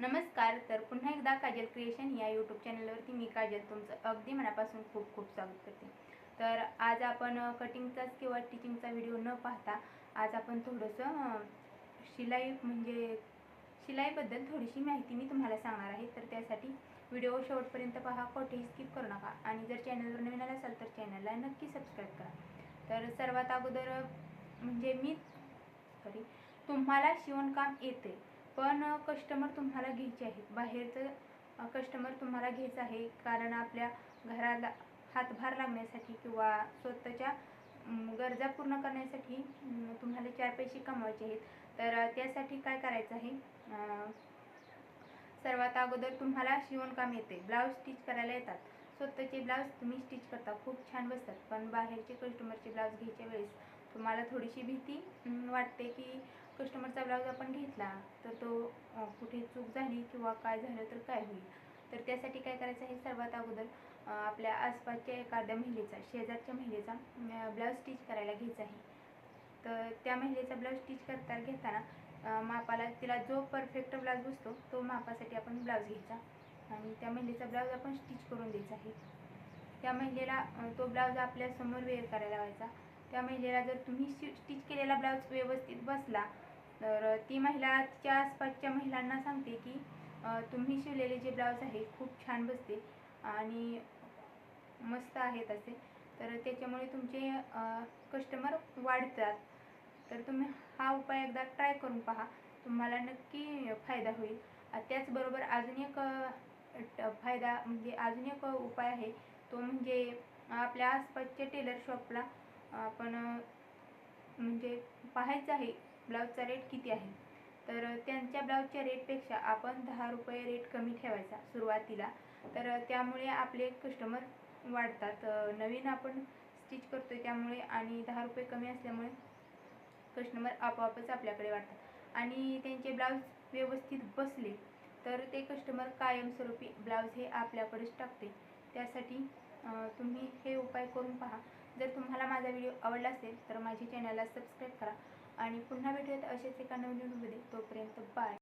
नमस्कार तर पुन्हा एकदा काजल क्रिएशन या यूट्यूब चॅनलवरती मी काजल तुमचं अगदी मनापासून खूप खूप स्वागत करते. तर आज आपण कटिंगचाच किंवा टिचिंगचा व्हिडिओ न पाहता आज आपण थोडंसं शिलाई म्हणजे शिलाईबद्दल थोडीशी माहिती मी तुम्हाला सांगणार आहे. तर त्यासाठी व्हिडिओ शेवटपर्यंत पहा कोठेही स्किप करू नका. आणि जर चॅनलवर नवीन आला असाल तर चॅनलला नक्की सबस्क्राईब करा. तर सर्वात अगोदर म्हणजे मी सॉरी तुम्हाला शिवणकाम येते पण कस्टमर तुम्हाला घ्यायचे आहेत. बाहेरचं कस्टमर तुम्हाला घ्यायचं आहे. कारण आपल्या घराला हातभार लागण्यासाठी किंवा स्वतःच्या गरजा पूर्ण करण्यासाठी तुम्हाला चार पैसे कमवायचे आहेत. तर त्यासाठी काय करायचं आहे? सर्वात अगोदर तुम्हाला शिवणकाम येते. ब्लाऊज स्टिच करायला येतात. स्वतःचे ब्लाऊज तुम्ही स्टिच करता. खूप छान बसतात. पण बाहेरचे कस्टमरचे ब्लाऊज घ्यायच्या वेळेस तुम्हाला थोडीशी भीती वाटते की कस्टमरचा ब्लाऊज आपण घेतला तर तो कुठे चूक झाली किंवा काय झालं तर काय होईल? तर त्यासाठी काय करायचं आहे सर्वात अगोदर आपल्या आसपासच्या एखाद्या महिलेचा शेजारच्या महिलेचा ब्लाऊज स्टिच करायला घ्यायचा आहे. तर त्या महिलेचा ब्लाऊज स्टिच करता घेताना मापाला तिला जो परफेक्ट ब्लाऊज बसतो तो मापासाठी आपण ब्लाऊज घ्यायचा आणि त्या महिलेचा ब्लाऊज आपण स्टिच करून द्यायचा आहे. त्या महिलेला तो ब्लाऊज आपल्यासमोर वेअर करायला लावायचा. त्या महिलेला जर तुम्ही स्टिच केलेला ब्लाऊज व्यवस्थित बसला तर ती महिला तिच्या आसपासच्या महिलांना सांगते की तुम्ही शिवलेले जे ब्लाऊज आहे खूप छान बसते आणि मस्त आहेत असे. तर त्याच्यामुळे तुमचे कस्टमर वाढतात. तर तुम्ही हा उपाय एकदा ट्राय करून पहा. तुम्हाला नक्की फायदा होईल. त्याचबरोबर अजून एक फायदा म्हणजे अजून एक उपाय आहे. तो म्हणजे आपल्या आसपासच्या टेलर शॉपला आपण म्हणजे पाहायचं आहे ब्लाऊजचा रेट किती आहे? तर त्यांच्या ब्लाऊजच्या रेटपेक्षा आपण दहा रुपये रेट कमी ठेवायचा सुरुवातीला. तर त्यामुळे आपले कस्टमर वाढतात. नवीन आपण स्टिच करतो त्यामुळे आणि दहा रुपये कमी असल्यामुळे कस्टमर आपोआपच आपल्याकडे वाढतात. आणि त्यांचे ब्लाऊज व्यवस्थित बसले तर ते कस्टमर कायमस्वरूपी ब्लाऊज हे आपल्याकडेच टाकते. त्यासाठी तुम्ही हे उपाय करून पहा. जर तुम्हाला माझा व्हिडिओ आवडला असेल तर माझ्या चॅनलला सबस्क्राईब करा. आणि पुन्हा भेटूयात असेच एका नवीन व्हिडिओमध्ये. तोपर्यंत बाय.